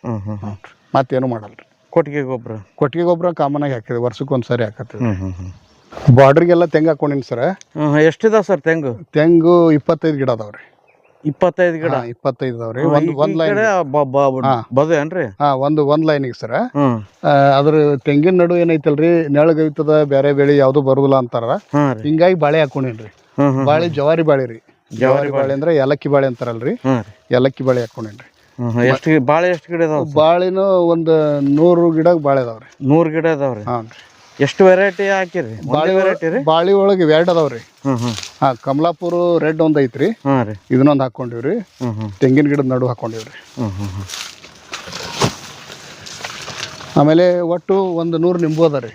ಮತ್ತೇನು ಮಾಡಲ್ರಿ
ಕೊಟ್ಟಿಗೆ ಗೊಬ್ಬರ?
ಕೊಟ್ಟಿಗೆ ಗೊಬ್ಬರ ಕಾಮನ್ ಆಗಿ ಹಾಕಿದ್ವಿ ವರ್ಷಕ್ಕೆ ಒಂದ್ಸರಿ ಸರಿ ಹಾಕತ್ತೀವಿ
ಹ್ಞೂ ಹ್ಞೂ ಹ್ಞೂ
ಬಾರ್ಡ್ರಿಗೆಲ್ಲ ತೆಂಗು ಹಾಕೊಂಡಿನಿ ಸರ್.
ಹ್ಞೂ ಎಷ್ಟಿದಾವೆ ಸರ್ ತೆಂಗು?
ತೆಂಗು ಇಪ್ಪತ್ತೈದು ಗಿಡ ಅದಾವ್ರಿ.
ಇಪ್ಪತ್ತೈದು ಗಿಡ?
ಇಪ್ಪತ್ತೈದು ಅದಾವ್ರಿ. ಒಂದು ಒಂದ್ ಲೈನ್
ಬದು ಏನ್ರಿ?
ಹಾ ಒಂದು ಒಂದ್ ಲೈನಿಗೆ ಸರ. ಅದ್ರ ತೆಂಗಿನ ನಡು ಏನೈತಲ್ರಿ ನೆಳಗೈತದ ಬೇರೆ ಬೆಳೆ ಯಾವ್ದು ಬರುದಿಲ್ಲ ಅಂತಾರ. ಹಿಂಗಾಗಿ ಬಾಳೆ ಹಾಕೊಂಡಿನ್ರಿ. ಬಾಳೆ ಜವಾರಿ ಬಾಳೆ ರೀ ಜವಾರಿ ಬಾಳೆ ಅಂದ್ರೆ ಏಲಕ್ಕಿ ಬಾಳೆ ಅಂತಾರಲ್ರಿ. ಏಲಕ್ಕಿ ಬಾಳೆ ಹಾಕೊಂಡಿನ್ರಿ.
ಎಷ್ಟು ಬಾಳೆ ಎಷ್ಟು ಗಿಡ ಇದಾವ
ಬಾಳಿನ ಒಂದು ನೂರು ಗಿಡ ಬಾಳೆ ಅದಾವ್ರಿ
ನೂರು ಗಿಡ ಇದಾವ್ರಿ?
ಹಾ
ಎಷ್ಟು ವೆರೈಟಿ ಹಾಕಿರಿ? ಬಾಳೆ ವೆರೈಟಿ ರೀ?
ಬಾಳಿ ಒಳಗೆ ಎರಡು ಅದಾವ್ರಿ. ಹಾ ಕಮಲಾಪುರ ರೆಡ್ ಒಂದ್ ಐತ್ರಿ. ಇದನ್ನೊಂದು ಹಾಕೊಂಡಿವ್ರಿ. ತೆಂಗಿನ ಗಿಡದ ನಡು ಹಾಕೊಂಡಿವ್ರಿ. ಆಮೇಲೆ ಒಟ್ಟು ಒಂದು ನೂರು ನಿಂಬು ಅದ ರೀ.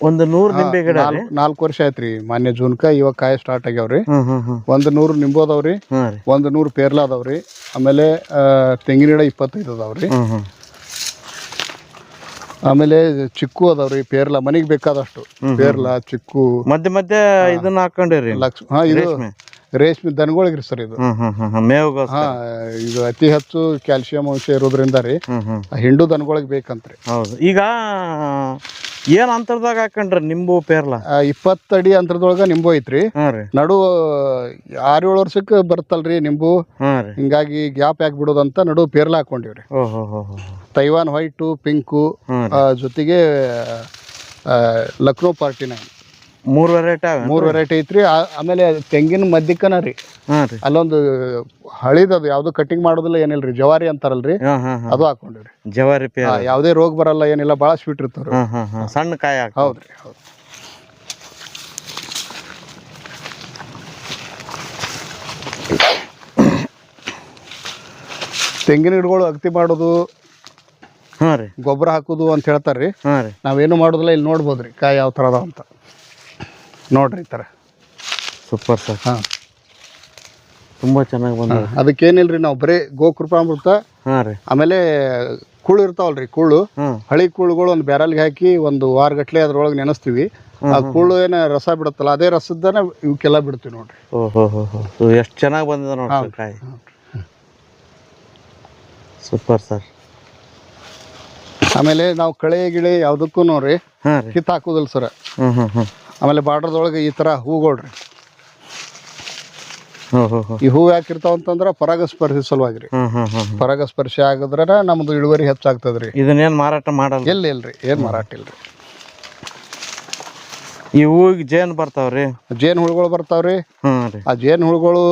ಒಂದು ನೂರು ನಿಂಬೆ ಗಿಡ ರೀ?
ನಾಲ್ಕು ವರ್ಷ ಆಯ್ತ್ರಿ ಮಾನ್ಯ ಜೂನ್ಕ ಇವಾಗ ಕಾಯಿ ಸ್ಟಾರ್ಟ್ ಆಗ್ಯಾವ್ರಿ
ಹ್ಞೂ ಹ್ಞೂ
ಒಂದು ನೂರು ನಿಂಬು ಅದಾವ್ರಿ
ಹಾಂ ರೀ.
ಒಂದು ನೂರು ಪೇರ್ಲ ಅದಾವ್ರಿ ಆಮೇಲೆ ಆ, ತೆಂಗಿನ ಗಿಡ ಇಪ್ಪತ್ತೈದು ಅದಾವ್ರಿ ಆಮೇಲೆ ಚಿಕ್ಕು ಅದಾವ್ರಿ ಪೇರ್ಲ. ಮನೆಗೆ ಬೇಕಾದಷ್ಟು. ಪೇರ್ಲ ಚಿಕ್ಕು.
ಮಧ್ಯ ಮಧ್ಯ ಇದನ್ನ ಹಾಕೊಂಡಿರಿ
ಲಕ್ಷ ಹಾ ಇದು
ರೇಷ್ಮೆ.
ದನಗಳಿಗ್ರಿ ಸರ್ ಇದು.
ಹ್ಮ್ ಹ್ಮ್ ಹ್ಮ್ ಹ್ಮ್. ಮೇವುಗೋಸ್ಕರ.
ಹಾ ಇದು ಅತಿ ಹೆಚ್ಚು ಕ್ಯಾಲ್ಸಿಯಂ ಅಂಶ ಇರೋದ್ರಿಂದ ರೀ
ಹ್ಮ್ ಹ್ಮ್.
ಹಿಂಡು ದನಗಳಿಗೆ ಬೇಕಂತ್ರಿ.
ಹೌದು. ಈಗ ಏನ್ ಅಂತರದಾಗ ಹಾಕೊಂಡ್ರಿ ನಿಂಬು ಪೇರ್ಲ?
ಇಪ್ಪತ್ತಡಿ ಅಂತರದೊಳಗ ನಿಂಬು ಐತ್ರಿ. ನಡು ಆರು ಏಳು ವರ್ಷಕ್ಕೆ ಬರ್ತಲ್ರಿ ನಿಂಬು. ಹಿಂಗಾಗಿ ಗ್ಯಾಪ್ ಯಾಕೆ ಬಿಡೋದಂತ ನಡು ಪೇರ್ಲ ಹಾಕೊಂಡಿವ್ರಿ. ತೈವಾನ್ ವೈಟು ಪಿಂಕು ಜೊತೆಗೆ ಲಕ್ನೋ ಪಾರ್ಟಿ ನೈನ್.
ಮೂರ್ ವೆರೈಟಿ
ಮೂರು ವೆರೈಟಿ ಐತ್ರಿ. ಆ- ಆಮೇಲೆ ತೆಂಗಿನ ಮದ್ಯಕ್ಕನ ರೀ.
ಹಾ ರೀ.
ಅಲ್ಲೊಂದು ಹಳಿದದು ಯಾವ್ದು ಕಟಿಂಗ್ ಮಾಡೋದಿಲ್ಲ ಏನಿಲ್ರಿ ಜವಾರಿ ಅಂತಾರಲ್ರಿ.
ಹಾ ಹಾ ಹಾ.
ಅದು ಹಾಕೊಂಡಿವ್ರಿ.
ಜವಾರಿ
ಯಾವ್ದೇ ರೋಗ ಬರಲ್ಲ ಏನಿಲ್ಲ ಬಹಳ ಸ್ವೀಟ್ ಇರ್ತಾವ್ರಿ.
ಹಾ ಹಾ ಹಾ. ಸಣ್ಣ ಕಾಯಿ ಹಾಕ
ಹೌದ್ರಿ ಹೌದು ತೆಂಗಿನ ಗಿಡಗಳು ಅಗತಿ ಮಾಡೋದು
ಹಾ ರೀ.
ಗೊಬ್ಬರ ಹಾಕೋದು ಅಂತ ಹೇಳ್ತಾರ್ರಿ.
ಹಾ ರೀ.
ನಾವೇನು ಮಾಡೋದಿಲ್ಲ ಇಲ್ಲಿ ನೋಡ್ಬೋದ್ರಿ ಕಾಯಿ ಯಾವ ಥರ ಅದಾವ ಅಂತ. ನೋಡ್ರಿ ಈ ಥರ
ಸೂಪರ್ ಸರ್.
ಹಾಂ.
ತುಂಬಾ ಚೆನ್ನಾಗಿ ಬಂದ
ಅದಕ್ಕೇನಿಲ್ರಿ ನಾವು ಬರೀ ಗೋಕೃಪಾಮೃತ
ಹಾಂ ರೀ.
ಆಮೇಲೆ ಕುಳ್ಳು ಇರ್ತಾವಲ್ರಿ ಕುಳ್ಳು ಹಳಿ ಕುಳ್ಳುಗಳು ಒಂದು ಬ್ಯಾರಲ್ಗೆ ಹಾಕಿ ಒಂದು ವಾರ ಗಟ್ಲೆ ಅದ್ರೊಳಗೆ ನೆನೆಸ್ತೀವಿ. ಆ ಕುಳ್ಳು ಏನ ರಸ ಬಿಡುತ್ತಲ್ಲ ಅದೇ ರಸದನ ಇವಕ್ಕೆಲ್ಲ ಬಿಡ್ತೀವಿ ನೋಡ್ರಿ.
ಓಹೋ ಎಷ್ಟು ಚೆನ್ನಾಗಿ ಬಂದಿದೆ ನೋಡ್ರಿ ಕಾಯಿ. Super sir.
ಆಮೇಲೆ ನಾವು ಕಳೆ ಗಿಳೆ ಯಾವುದಕ್ಕೂ ನೋಡ್ರಿ ಕಿತ್ತು ಹಾಕೋದಿಲ್ಲ ಸರ್.
ಹ್ಮ್ ಹ್ಮ್ ಹ್ಮ್.
ಆಮೇಲೆ ಬಾರ್ಡರ್ದೊಳಗೆ ಈ ಥರ ಹೂಗಳ್ರಿ. ಈ ಹೂ ಯಾಕಿರ್ತಾವ ಅಂತಂದ್ರ ಪರಾಗಸ್ಪರ್ಶಿ ಸಲುವಾಗಿ ರೀ ಪರಾಗಸ್ಪರ್ಶಿ ಆಗಿದ್ರೆ ನಮ್ದು ಇಳುವರಿ ಹೆಚ್ಚಾಗ್ತದ್ರಿ.
ಇದನ್ನೇನ್ ಮಾರಾಟ ಮಾಡಲ್ಲ?
ಎಲ್ಲಿ ಇಲ್ರಿ ಏನು ಮಾರಾಟ ಇಲ್ರಿ.
ಈ ಹೂವಿಗೆ ಜೇನ್ ಬರ್ತಾವ್ರಿ?
ಜೇನ್ ಹುಳುಗಳು ಬರ್ತಾವ್ರಿ. ಆ ಜೇನ್ ಹುಳುಗಳು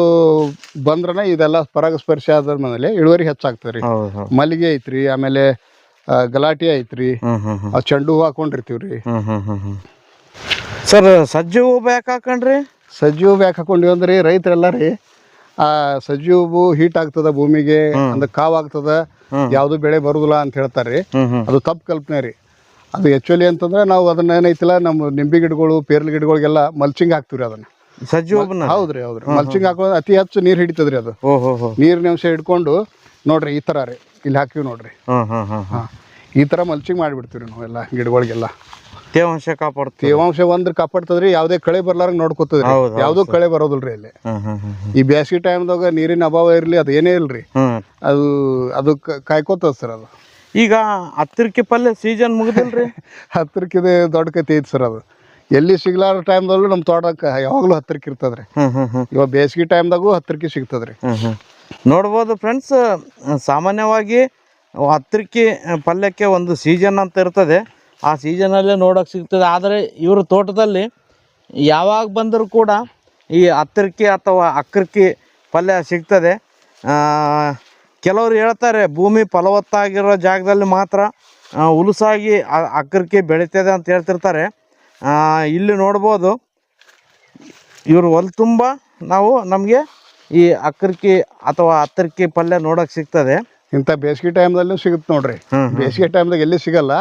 ಬಂದ್ರನ ಇದೆಲ್ಲ ಪರಾಗಸ್ಪರ್ಶಿ ಆದ ಮೇಲೆ ಇಳುವರಿ
ಹೆಚ್ಚಾಗ್ತದ್ರಿ.
ಮಲ್ಲಿಗೆ ಐತ್ರಿ ಆಮೇಲೆ ಗಲಾಟಿ ಐತ್ರಿ.
ಹ್ಮ್ ಹ್ಮ್ ಹ್ಮ್.
ಆ ಚೆಂಡು ಹೂ ಹಾಕೊಂಡಿರ್ತೀವಿ ರೀ
ಹ್ಮ್ ಹ್ಮ್ ಹ್ಮ್ ಹ್ಮ್ ಸರ್ ಸಜ್ಜು ಹೂ ಬ್ಯಾಕ್ ಹಾಕೊಂಡ್ರಿ?
ಸಜ್ಜಿ ಹೂ ಬ್ಯಾಕ್ ಹಾಕೊಂಡ್ವಿ ಅಂದ್ರೆ ರೈತರೆಲ್ಲ ರೀ ಆ ಸಜ್ಜಿ ಹೀಟ್ ಆಗ್ತದ ಭೂಮಿಗೆ ಅಂದ್ರೆ ಕಾವ್ ಆಗ್ತದ ಯಾವುದು ಬೆಳೆ ಬರುದಿಲ್ಲ ಅಂತ ಹೇಳ್ತಾರೆ ಅದು ತಪ್ಪು ಕಲ್ಪನೆ ರೀ. ಅದು ಆಕ್ಚುಲಿ ಅಂತಂದ್ರೆ ನಾವು ಅದನ್ನ ಏನೈತಿಲ್ಲ ನಮ್ಮ ನಿಂಬೆ ಗಿಡಗಳು ಪೇರ್ಲ ಗಿಡಗಳಿಗೆಲ್ಲ ಮಲ್ಚಿಂಗ್ ಹಾಕ್ತಿವ್ರಿ ಅದನ್ನ.
ಸಜ್ಜು
ಹೌದ್ರಿ ಹೌದ್ರಿ. ಮಲ್ಚಿಂಗ್ ಹಾಕೋದು ಅತಿ ಹೆಚ್ಚು ನೀರ್ ಹಿಡಿತದ್ರಿ ಅದು. ನೀರಿನ ಅಂಶ ಹಿಡ್ಕೊಂಡು ನೋಡ್ರಿ ಈ ತರ ರೀ ಇಲ್ಲಿ ಹಾಕಿವಿ ನೋಡ್ರಿ. ಈ ತರ ಮಲ್ಚಿಂಗ್ ಮಾಡಿಬಿಡ್ತೀವಿ ನಾವೆಲ್ಲ ಗಿಡಗಳಿಗೆಲ್ಲ.
ತೇವಾಂಶ ಕಾಪಾಡ್ತೀವಿ
ತೇವಾಂಶ ಒಂದ್ರ ಕಾಪಾಡ್ತದ್ರಿ ಯಾವ್ದೇ ಕಳೆ ಬರ್ಲಾರಂಗ್ ನೋಡ್ಕೊತದ್ರಿ.
ಹೌದು,
ಯಾವುದೂ ಕಳೆ ಬರೋದಿಲ್ರಿ ಇಲ್ಲಿ ಈ ಬೇಸಿಗೆ ಟೈಮ್ದಾಗ ನೀರಿನ ಅಭಾವ ಇರ್ಲಿ ಅದು ಏನೇ ಇಲ್ರಿ. ಅದು ಅದು ಕ- ಕಾಯ್ಕೋತದ ಸರ್ ಅದು.
ಈಗ ಹತ್ತಿರಕ್ಕೆ ಪಲ್ಯ ಸೀಸನ್ ಮುಗಿದಿಲ್ರಿ? <laughs>
ಹತ್ತಿರಕ್ಕಿದೆ ದೊಡ್ಡ ಕತೆ ಐತಿ ಸರ್ ಅದು. ಎಲ್ಲಿ ಸಿಗ್ಲಾರ ಟೈಮ್ದಲ್ಲೂ ನಮ್ಮ ತೋಟಕ್ಕ ಯಾವಾಗಲೂ ಹತ್ತಿರಕ್ಕೆ ಇರ್ತದ್ರಿ.
ಹ್ಮ್ ಹ್ಮ್ ಹ್ಮ್.
ಇವಾಗ ಬೇಸಿಗೆ ಟೈಮ್ದಾಗೂ ಹತ್ತಿರಕ್ಕೆ ಸಿಗ್ತದ್ರಿ.
ಹ್ಮ್ ಹ್ಮ್. ನೋಡ್ಬೋದು ಫ್ರೆಂಡ್ಸ್ ಸಾಮಾನ್ಯವಾಗಿ ಹತ್ತಿರಕ್ಕೆ ಪಲ್ಯಕ್ಕೆ ಒಂದು ಸೀಸನ್ ಅಂತ ಇರ್ತದೆ. ಆ ಸೀಸನಲ್ಲೇ ನೋಡೋಕೆ ಸಿಗ್ತದೆ. ಆದರೆ ಇವ್ರ ತೋಟದಲ್ಲಿ ಯಾವಾಗ ಬಂದರೂ ಕೂಡ ಈ ಹತ್ತಿರಕ್ಕೆ ಅಥವಾ ಅಕ್ಕರಕ್ಕೆ ಪಲ್ಯ ಸಿಗ್ತದೆ. ಕೆಲವರು ಹೇಳ್ತಾರೆ ಭೂಮಿ ಫಲವತ್ತಾಗಿರೋ ಜಾಗದಲ್ಲಿ ಮಾತ್ರ ಹುಲುಸಾಗಿ ಅಕ್ಕರಕ್ಕೆ ಬೆಳೀತದೆ ಅಂತ ಹೇಳ್ತಿರ್ತಾರೆ. ಇಲ್ಲಿ ನೋಡ್ಬೋದು ಇವರು ಹೊಲ ತುಂಬ ನಾವು ನಮಗೆ ಈ ಅಕ್ಕರಕ್ಕೆ ಅಥವಾ ಹತ್ತರ್ಕಿ ಪಲ್ಯ ನೋಡೋಕೆ ಸಿಗ್ತದೆ.
ಇಂಥ ಬೇಸಿಗೆ ಟೈಮ್ದಲ್ಲೂ ಸಿಗುತ್ತೆ ನೋಡಿರಿ. ಬೇಸಿಗೆ ಟೈಮ್ದಾಗ ಎಲ್ಲಿ ಸಿಗಲ್ಲ.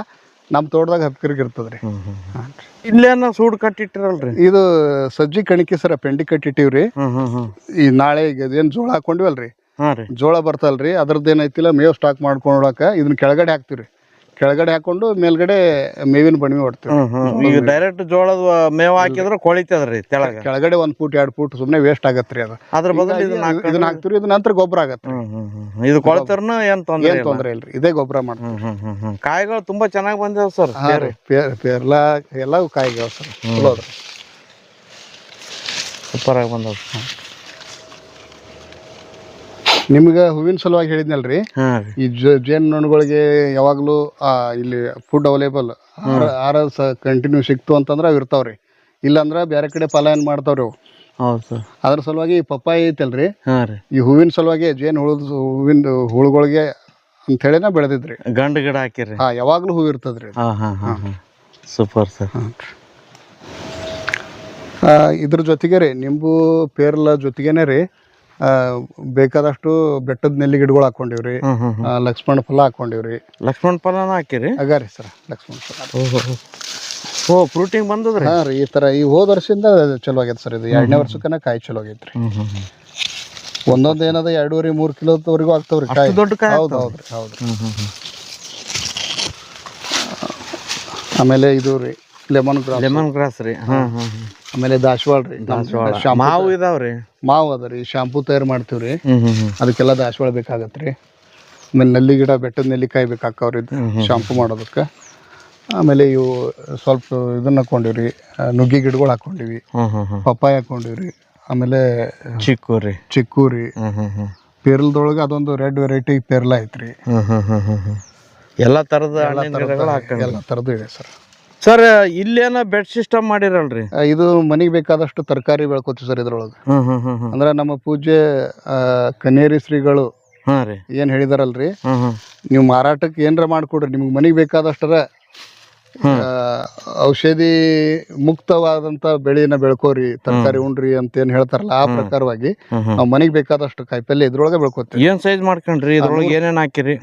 ನಮ್ಮ ತೋಟದಾಗ ಹತ್ತಿರಕ್ಕೆ ಇರ್ತದೆ ರೀ.
ಇಲ್ಲೇನ ಸೂಡ್ ಕಟ್ಟಿಟ್ಟಿರಲ್ರಿ?
ಇದು ಸಜ್ಜಿ ಕಣಿಕೆ ಸರ ಪೆಂಡಿ ಕಟ್ಟಿಟ್ಟಿವ್ರಿ. ಈ ನಾಳೆ ಏನು ಜೋಳ ಹಾಕೊಂಡಿವಲ್ರಿ. ಜೋಳ ಬರ್ತಲ್ರಿ ಅದ್ರದ್ದು ಏನೈತಿಲ್ಲ ಮೇವು ಸ್ಟಾಕ್ ಮಾಡ್ಕೊಳಕ ಇದನ್ನ ಕೆಳಗಡೆ ಹಾಕ್ತಿವ್ರಿ. ಕೆಳಗಡೆ ಹಾಕೊಂಡು ಮೇಲ್ಗಡೆ ಮೇವಿನ ಬಣ್ಣ ಹೊಡ್ತೀವಿ.
ಹ್ಮ್ ಹ್ಮ್. ಈಗ ಡೈರೆಕ್ಟ್ ಜೋಳದ ಮೇವು ಹಾಕಿದ್ರೆ ಕೊಳಿತದ್ರಿ ತೆಳಗ
ಕೆಳಗಡೆ ಒಂದ್ ಫೂಟ್ ಎರಡ್ ಫೂಟ್ ಸುಮ್ಮನೆ ವೇಸ್ಟ್ ಆಗತ್ರಿ ಅದು.
ಅದ್ರ ಬದಲು ಇದನ್ನ ಹಾಕ್-
ಇದನ್ನ ಇದ್ರ ನಂತರ ಗೊಬ್ಬರ ಆಗತ್ತೆ
ಹ್ಮ್ ಹ್ಮ್ ಹ್ಮ್ ಇದು ಕೊಳತರ್ನ ಏನ್ ತೊಂದ್ರೆ
ಏನ್
ಇಲ್ಲ?
ತೊಂದ್ರೆ ಇಲ್ರಿ ಇದೇ ಗೊಬ್ಬರ ಮಾಡ್ತೀವಿ.
ಹ್ಮ್ ಹ್ಮ್ ಹ್ಮ್ ಹ್ಮ್. ಕಾಯಿಗಳು ತುಂಬಾ ಚೆನ್ನಾಗಿ ಬಂದಿವೆ ಸರ್
ಹಾ ರೀ ಪೇರ್ ಪೇರ್ಲ ಎಲ್ಲ ಕಾಯಿಗೆ ಸರ್. ಚಲೋ
ಸೂಪರ್ ಆಗಿ ಬಂದವ.
ನಿಮ್ಗೆ ಹೂವಿನ ಸಲುವಾಗಿ ಹೇಳಿದ್ನಲ್ರಿ?
ರೀ.
ಈ ಜೇನು ನೊಣಗಳಿಗೆ ಯಾವಾಗಲೂ ಇಲ್ಲಿ ಫುಡ್ ಅವೈಲೇಬಲ್ ಆರ ಕಂಟಿನ್ಯೂ ಸಿಕ್ತು ಅಂತಂದ್ರೆ ಅವು ಇರ್ತಾವ್ರಿ. ಇಲ್ಲಾಂದ್ರೆ ಬೇರೆ ಕಡೆ ಪಲಾಯನ ಮಾಡ್ತಾವ್ರಿ ಅವು. ಅದ್ರ ಸಲುವಾಗಿ ಈ ಪಪ್ಪಾಯಿ ಐತಲ್ರಿ? ಈ ಹೂವಿನ ಸಲುವಾಗಿ ಜೇನು ಹುಳದ ಹೂವಿನ ಹುಳುಗಳಿಗೆ ಅಂತ ಹೇಳಿನ ಬೆಳೆದಿದ್ರಿ.
ಗಂಡ ಗಿಡ ಹಾಕಿರಿ.
ಹಾ ಯಾವಾಗ್ಲೂ ಹೂ ಇರ್ತದ್ರಿ
ಹಾ ಹಾ ಹಾ ಹಾ. Super sir.
ಇದ್ರ ಜೊತೆಗೆ ರೀ ನಿಂಬು ಪೇರ್ಲ ಜೊತೆಗೇನೆ ರೀ ಬೇಕಾದಷ್ಟು ಬೆಟ್ಟದ ನೆಲ್ಲಿ ಗಿಡಗಳು ಹಾಕೊಂಡಿವ್ರಿ ಆ, ಲಕ್ಷ್ಮಣ ಫಲ ಹಾಕೊಂಡಿವ್ರಿ
ಲಕ್ಷ್ಮಣ ಫಲನ ಹಾಕಿರಿ?
ಅಗಾರಿ ಸರ್ ಲಕ್ಷ್ಮಣ ಫಲ.
ಓಹೋ ಓ ಫ್ರೂಟಿಂಗ್ ಬಂದದ್ರಿ?
ಹಾ ರೀ ಈ ತರ ಈ ಹೋದ ವರ್ಷದಿಂದ ಚಲೋ ಆಗೈತೆ ಸರ್ ಇದು. ಎರಡನೇ ವರ್ಷಕ್ಕನ ಕಾಯಿ ಚಲೋ ಆಗೈತ್ರಿ
ರೀ.
ಒಂದೊಂದು ಏನದ ಎರಡೂವರೆ ಮೂರು ಕಿಲೋವರೆಗೂ ಆಗ್ತಾವ್ರಿ ಕಾಯಿ.
ದೊಡ್ಡ ಕಾಯಿ
ಹೌದು
ಹೌದು ರೀ ಹೌದು
ಆಮೇಲೆ ಇದು ರೀ ಲೆಮನ್ ಗ್ರಾಸ್
ಲೆಮನ್ ಗ್ರಾಸ್ ರೀ. ಹಾಂ ಹಾಂ
ಆಮೇಲೆ ದಾಸವಾಳ ರೀ. ಮಾವು
ಮಾವು ಇದಾವ್ರಿ
ಮಾವು ಅದ ರೀ. ಶಾಂಪೂ ತಯಾರು ಮಾಡ್ತೀವಿ ರೀ.
ಹ್ಮ್ ಹ್ಮ್ ಹ್ಮ್.
ಅದಕ್ಕೆಲ್ಲ ದಾಸವಾಳ ಬೇಕಾಗತ್ತೆ ರೀ. ಆಮೇಲೆ ನಲ್ಲಿ ಗಿಡ ಬೆಟ್ಟದ ನೆಲ್ಲಿಕಾಯಿ ಬೇಕಾಕವ್ರಿ ಇದು ಶಾಂಪೂ ಮಾಡೋದಕ್ಕೆ. ಆಮೇಲೆ ಇವು ಸ್ವಲ್ಪ ಇದನ್ನ ಹಾಕೊಂಡಿವ್ರಿ ರೀ. ನುಗ್ಗಿ ಗಿಡಗಳು ಹಾಕೊಂಡಿವಿ ಪಪ್ಪಾಯಿ ಹಾಕೊಂಡಿವ್ರಿ ಆಮೇಲೆ
ಚಿಕ್ಕು ರೀ.
ಚಿಕ್ಕು ರೀ.
ಹ್ಮ್ ಹ್ಮ್ ಹ್ಮ್.
ಪೇರ್ಲದೊಳಗೆ ಅದೊಂದು ರೆಡ್ ವೆರೈಟಿ ಪೇರ್ಲ ಐತ್ರಿ.
ಎಲ್ಲ ಹಾಕೊಂಡು
ಎಲ್ಲ ಥರದ್ದು ಇದೆ ಸರ್.
ಸರ್ ಇಲ್ಲೇನ ಬೆಡ್ ಸಿಸ್ಟಮ್ ಮಾಡಿರಲ್ರಿ?
ಇದು ಮನೆಗೆ ಬೇಕಾದಷ್ಟು ತರಕಾರಿ ಬೆಳ್ಕೋತೀವಿ ಸರ್ ಇದ್ರೊಳಗೆ. ಅಂದ್ರೆ ನಮ್ಮ ಪೂಜೆ ಆ, ಕನ್ನೇರಿ ಶ್ರೀಗಳು
ಹಾ ರೀ.
ಏನು ಹೇಳಿದಾರಲ್ರಿ? ನೀವು ಮಾರಾಟಕ್ಕೆ ಏನರ ಮಾಡಿಕೊಡ್ರಿ. ನಿಮ್ಗೆ ಮನೆಗೆ ಬೇಕಾದಷ್ಟರ ಔಷಧಿ ಮುಕ್ತವಾದಂತ ಬೆಳೆಯನ್ನ ಬೆಳ್ಕೋರಿ ತರಕಾರಿ ಉಣ್ರಿ ಅಂತ ಏನ್ ಹೇಳ್ತಾರಲ್ಲ ಆ ಪ್ರಕಾರವಾಗಿ ನಾವು ಮನೆಗೆ ಬೇಕಾದಷ್ಟು ಕಾಯಿಪಲ್ಲೆ ಇದ್ರೊಳಗೆ ಬೆಳ್ಕೋತೀವಿ.
ಏನ್ ಸೈಜ್ ಮಾಡ್ಕೊಂಡ್ರಿ? ಇದ್ರೊಳಗೆ ಏನೇನ್ ಹಾಕಿರಿ?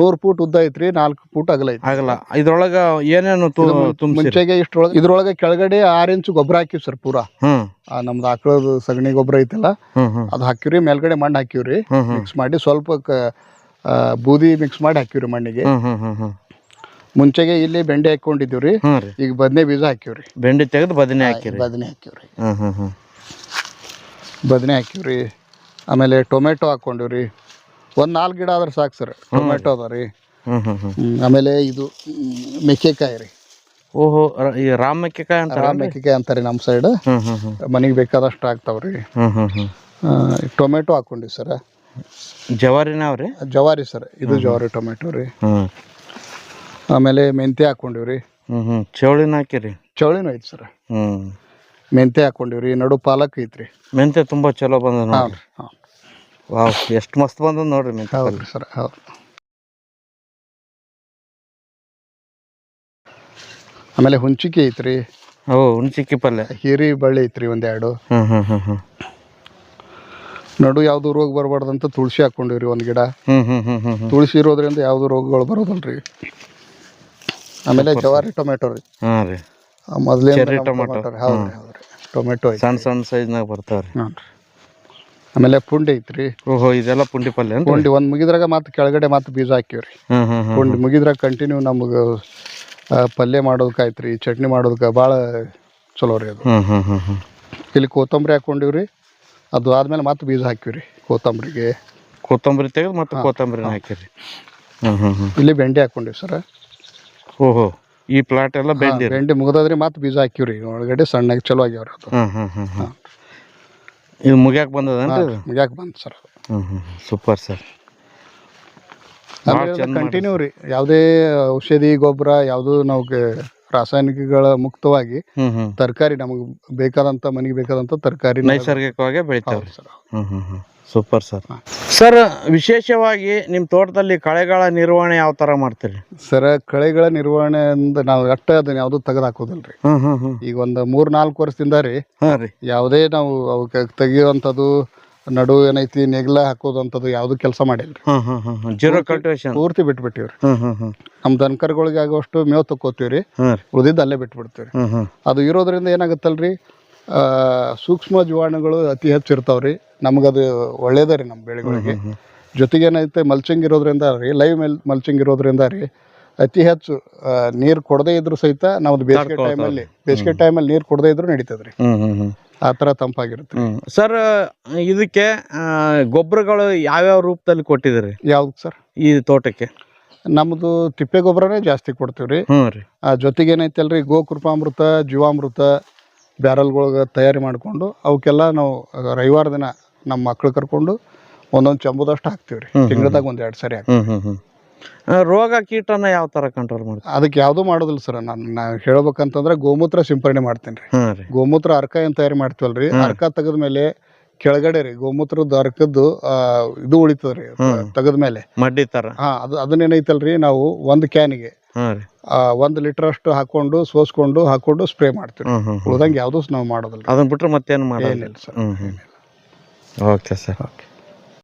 ನೂರ್ ಫೂಟ್ ಉದ್ದ ಐತ್ರಿ ನಾಲ್ಕು ಫೂಟ್ ಅಗಲ ಐತಿ
ಆಗಲ್ಲ ಇದ್ರೊಳಗ ಏನೇನು
ಮುಂಚೆಗೆ ಇಷ್ಟೊಳಗೆ ಇದ್ರೊಳಗೆ ಕೆಳಗಡೆ ಆರ್ ಇಂಚ್ ಗೊಬ್ಬರ ಹಾಕಿವಿ ಸರ್ ಪೂರಾ. ನಮ್ದು ಆಕಳದ ಸಗಣಿ ಗೊಬ್ಬರ ಐತಲ್ಲ ಅದು ಹಾಕಿವ್ರಿ ಮೇಲ್ಗಡೆ ಮಣ್ಣು ಹಾಕಿವ್ರಿ. ಮಿಕ್ಸ್ ಮಾಡಿ ಸ್ವಲ್ಪ ಬೂದಿ ಮಿಕ್ಸ್ ಮಾಡಿ ಹಾಕಿವ್ರಿ ಮಣ್ಣಿಗೆ. ಮುಂಚೆಗೆ ಇಲ್ಲಿ ಬೆಂಡೆ ಹಾಕೊಂಡಿದ್ದೀವ್ರಿ
ಹ್ಮ್ ರೀ.
ಈಗ ಬದನೆ ಬೀಜ ಹಾಕಿವ್ರಿ
ಬೆಂಡೆ ತೆಗೆದು ಬದನೆ ಹಾಕಿ
ಬದನೆ ಹಾಕಿವ್ರಿ ಬದನೆ ಹಾಕಿವ್ರಿ ಆಮೇಲೆ ಟೊಮೆಟೊ ಹಾಕೊಂಡಿವ್ರಿ ಒಂದ್ ನಾಲ್ಕು ಗಿಡ ಆದ್ರೆ ಸಾಕು ಸರ್. ಟೊಮೆಟೊ ಅದ ರೀ. ಆಮೇಲೆ ಇದು ಮೆಕ್ಕೆಕಾಯಿ ರೀ.
ಓಹೋ ರ- ಈ ರಾಮ ಮೆಕ್ಕೆಕಾಯಿ ಅಂತ
ರಾಮ ಮೆಕ್ಕೆಕಾಯಿ ಅಂತಾರೆ ನಮ್ಮ ಸೈಡ್ ಮನೆಗೆ ಬೇಕಾದಷ್ಟು ಆಗ್ತಾವ್ರಿ ಟೊಮೆಟೊ ಹಾಕೊಂಡಿವಿ ಸರ್.
ಜವಾರಿನ
ಜವಾರಿ ಸರ್. ಇದು ಜವಾರಿ ಟೊಮೆಟೊ ರೀ. ಆಮೇಲೆ ಮೆಂತ್ಯ ಹಾಕೊಂಡಿವ್ರಿ
ಹ್ಞೂ ಹ್ಮ್. ಚೌಳಿನ ಹಾಕಿರಿ.
ಚೌಳಿನ ಐತಿ ಸರ್.
ಹ್ಮ್.
ಮೆಂತ್ಯ ಹಾಕೊಂಡಿವ್ರಿ ನಡು ಪಾಲಕ್ ಐತ್ರಿ.
ಮೆಂತೆ ತುಂಬಾ ಚಲೋ ಬಂದ
ಹಾಂ
ನೋಡ್ರಿ.
ರೀ ಹಾಂ
ವಾವ್ ಎಷ್ಟು ಮಸ್ತ್ ಬಂದದ ನೋಡ್ರಿ ಮೆಂತೆ
ಹೌದು ರೀ ಸರ್ ಹೌದು. ಆಮೇಲೆ ಹುಂಚಿಕೆ ಐತ್ರಿ.
ಓ ಹುಣ್ಸಿಕ್ಕಿ ಪಲ್ಯ.
ಹೀರಿ ಬಳ್ಳಿ ಐತ್ರಿ ಒಂದೆರಡು.
ಹ್ಞೂ ಹ್ಞೂ ಹ್ಞೂ ಹ್ಞೂ
ನಡು ಯಾವ್ದು ರೋಗ ಬರಬಾರ್ದಂತ ತುಳಸಿ ಹಾಕೊಂಡಿವ್ರಿ ಒಂದ್ ಗಿಡ.
ಹ್ಞೂ ಹ್ಞೂ ಹ್ಞೂ ಹ್ಮ್.
ತುಳಸಿ ಇರೋದ್ರಿಂದ ಯಾವ್ದು ರೋಗಗಳು ಬರೋದಲ್ರಿ. ಆಮೇಲೆ ಜವಾರಿ ಟೊಮೆಟೊ ರೀ.
ಹಾಂ ರೀ.
ಮೊದಲೇ
ಚೆರ್ರಿ ಟೊಮೆಟೊ.
ರೀ ಹೌದು ಟೊಮೆಟೊ ಐತಿ.
ಸಣ್ಣ ಸಣ್ಣ ಸೈಜ್ನಾಗ ಬರ್ತಾವ್ರಿ
ಹಾಂ ರೀ. ಆಮೇಲೆ ಪುಂಡಿ ಐತ್ರಿ
ಓಹೋ ಇದೆಲ್ಲ ಪುಂಡಿ ಪಲ್ಯ?
ಪುಂಡಿ ಒಂದು ಮುಗಿದ್ರಾಗ ಮತ್ತೆ ಕೆಳಗಡೆ ಮತ್ತೆ ಬೀಜ ಹಾಕಿವ್ರಿ ಪುಂಡಿ ಮುಗಿದ್ರಾಗ ಕಂಟಿನ್ಯೂ ನಮಗೆ ಪಲ್ಯ ಮಾಡೋದಕ್ಕಾಯ್ತು ಚಟ್ನಿ ಮಾಡೋದಕ್ಕೆ ಭಾಳ ಚಲೋ ರೀ ಅದು. ಇಲ್ಲಿ ಕೊತ್ತಂಬರಿ ಹಾಕೊಂಡಿವ್ರಿ ಅದು ಆದ್ಮೇಲೆ ಮತ್ತೆ ಬೀಜ ಹಾಕಿವ್ರಿ ಕೊತ್ತಂಬರಿಗೆ.
ಕೊತ್ತಂಬರಿ ತೆಗೆದು ಮತ್ತೆ ಕೊತ್ತಂಬರಿ ಹ್ಮ್
ಇಲ್ಲಿ ಬೆಂಡೆ ಹಾಕೊಂಡಿವಿ ಸರ್.
ಓಹೋ ಈ ಪ್ಲಾಟ್ ಎಲ್ಲ ಬೆಂಡಿ
ಬೆಂಡೆ ಮುಗಿದಾದ್ರಿ ಮತ್ತೆ ಬೀಜ ಹಾಕಿವ್ರಿ ಒಳಗಡೆ ಸಣ್ಣಗೆ ಚಲೋ ಆಗ್ಯಾವ್ರಿ ಅದು.
ಇದು ಮುಗ್ಯಾಕ ಬಂದದೇನ್ರಿ
ಮುಗ್ಯಾಕ ಬಂತು ಸರ್
ಸೂಪರ್ ಸರ್.
ಕಂಟಿನ್ಯೂ ರೀ. ಯಾವುದೇ ಔಷಧಿ ಗೊಬ್ಬರ ಯಾವುದು ನಾವು ರಾಸಾಯನಿಕಗಳ ಮುಕ್ತವಾಗಿ ತರಕಾರಿ ನಮಗೆ ಬೇಕಾದಂತ ಮನೆಗೆ ಬೇಕಾದಂತ ತರಕಾರಿ
ನೈಸರ್ಗಿಕವಾಗಿ ಬೆಳಿತಾವ್ರಿ
sir.
Hmm super sir. Sir ವಿಶೇಷವಾಗಿ ನಿಮ್ಮ ತೋಟದಲ್ಲಿ ಕಳೆಗಳ ನಿರ್ವಹಣೆ ಯಾವ ತರ ಮಾಡ್ತೀರಿ?
ಸರ್ ಕಳೆಗಳ ನಿರ್ವಹಣೆ ಅಂದ ನಾವು ಅಟ್ಟ ಅದನ್ನ ಯಾವ್ದು ತೆಗೆದು ಹಾಕೋದಿಲ್ರಿ ಈಗ ಒಂದ್ ಮೂರ್ ನಾಲ್ಕು ವರ್ಷದಿಂದ ರೀ. ಯಾವುದೇ ನಾವು ಅವಕ್ಕೆ ತೆಗಿಯುವಂಥದ್ದು ನಡು ಏನೈತಿ ನೆಗ್ಲ ಹಾಕೋದಂಥದ್ದು ಯಾವ್ದು ಕೆಲಸ ಮಾಡಿಲ್ರಿ.
ಹ್ಮ್ ಹ್ಮ್ ಹ್ಮ್ ಹ್ಮ್. ಜೀರೋ ಕಲ್ಟಿವೇಶನ್
ಪೂರ್ತಿ ಬಿಟ್ಬಿಟ್ಟಿವ್ರಿ.
ಹ್ಮ್ ಹ್ಮ್ ಹ್ಮ್.
ನಮ್ಮ ದನಕರುಗಳಿಗೆ ಆಗುವಷ್ಟು ಮೇವ್ ತಕ್ಕೋತೀವ್ರಿ.
ಹ್ಮ್ ರೀ.
ಉಳಿದಿದ್ದು ಅಲ್ಲೇ ಬಿಟ್ಬಿಡ್ತೀವಿ
ಹ್ಮ್ ಹ್ಮ್.
ಅದು ಇರೋದ್ರಿಂದ ಏನಾಗುತ್ತಲ್ರಿ? ಆ, ಸೂಕ್ಷ್ಮ ಜೀವಾಣುಗಳು ಅತಿ ಹೆಚ್ಚು ಇರ್ತಾವ್ರಿ. ನಮಗದು ಒಳ್ಳೇದೇ ರೀ ನಮ್ಮ ಬೆಳೆಗಳಿಗೆ. ಜೊತೆಗೆ ಏನೈತೆ ಮಲ್ಚಿಂಗ್ ಇರೋದ್ರಿಂದ ರೀ ಲೈವ್ ಮೆಲ್ ಮಲ್ಚಿಂಗ್ ಇರೋದ್ರಿಂದ ರೀ ಅತಿ ಹೆಚ್ಚು ನೀರು ಕೊಡದೇ ಇದ್ರು ಸಹಿತ ನಾವು ಬೇಸಿಗೆ ಟೈಮಲ್ಲಿ ಬೇಸಿಗೆ ಟೈಮಲ್ಲಿ ನೀರು ಕೊಡದೇ ಇದ್ರು ನಡೀತದ್ರಿ.
ಹ್ಮ್ ಹ್ಮ್ ಹ್ಮ್.
ಆ ಥರ ತಂಪಾಗಿರುತ್ತೆ.
ಸರ್ ಇದಕ್ಕೆ ಗೊಬ್ಬರಗಳು ಯಾವ್ಯಾವ ರೂಪದಲ್ಲಿ ಕೊಟ್ಟಿದ್ದೀರಿ?
ಯಾವ್ದು ಸರ್?
ಈ ತೋಟಕ್ಕೆ?
ನಮ್ಮದು ತಿಪ್ಪೆ ಗೊಬ್ಬರನೇ ಜಾಸ್ತಿ ಕೊಡ್ತೀವಿ ರೀ
ಹ್ಞೂ ರೀ.
ಆ ಜೊತೆಗೆ ಏನೈತಲ್ರಿ ಗೋಕೃಪಾಮೃತ ಜೀವಾಮೃತ ಬ್ಯಾರಲ್ಗಳ್ಗೆ ತಯಾರಿ ಮಾಡಿಕೊಂಡು ಅವಕ್ಕೆಲ್ಲ ನಾವು ರವಿವಾರ ದಿನ ನಮ್ಮ ಮಕ್ಳು ಕರ್ಕೊಂಡು ಒಂದೊಂದು ಚಂಬುದಷ್ಟು ಹಾಕ್ತೀವಿ ರೀ ತಿಂಗಳದಾಗ ಒಂದು ಎರಡು ಸರಿ ಹಾಕ್ತೀವಿ.
ರೋಗ ಕೀಟನ ಯಾವ ತರ ಕಂಟ್ರೋಲ್ ಮಾಡ್ತೀವಿ
ಅದಕ್ಕೆ ಯಾವ್ದು ಮಾಡೋದಿಲ್ಲ ಸರ್. ನಾನು ಹೇಳ್ಬೇಕಂತಂದ್ರೆ ಗೋಮೂತ್ರ ಸಿಂಪರಣೆ ಮಾಡ್ತೀನಿ ರೀ.
ಹಾಂ ರೀ.
ಗೋಮೂತ್ರ ಅರ್ಕ ಏನು ತಯಾರಿ ಮಾಡ್ತೀವಲ್ರಿ ಅರ್ಕ ತೆಗೆದ ಮೇಲೆ ಕೆಳಗಡೆ ರೀ ಗೋಮೂತ್ರದ ಅರ್ಕದ್ದು ಆ, ಇದು ಉಳಿತದ ರೀ. ತೆಗೆದ ಮೇಲೆ
ಮಡ್ಡಿ ತರ.
ಹಾ ಅದು ಅದನ್ನೇನೈತಲ್ರಿ ನಾವು ಒಂದು ಕ್ಯಾನ್ಗೆ
ಹಾಂ ರೀ.
ಒಂದು ಲೀಟರ್ ಅಷ್ಟು ಹಾಕೊಂಡು ಸೋಸ್ಕೊಂಡು ಹಾಕೊಂಡು ಸ್ಪ್ರೇ ಮಾಡ್ತೀವಿ.
ಹ್ಮ್ ಹ್ಮ್
ಉಳ್ದಂಗೆ ಯಾವುದೂ ನಾವು ಮಾಡೋದಿಲ್ಲ
ಅದನ್ನ ಬಿಟ್ರೆ ಮತ್ತೇನು
ಏನಿಲ್ಲ ಮಾಡಲ್ಲ ಸರ್.
ಹ್ಮ್ ಹ್ಮ್. Okay sir okay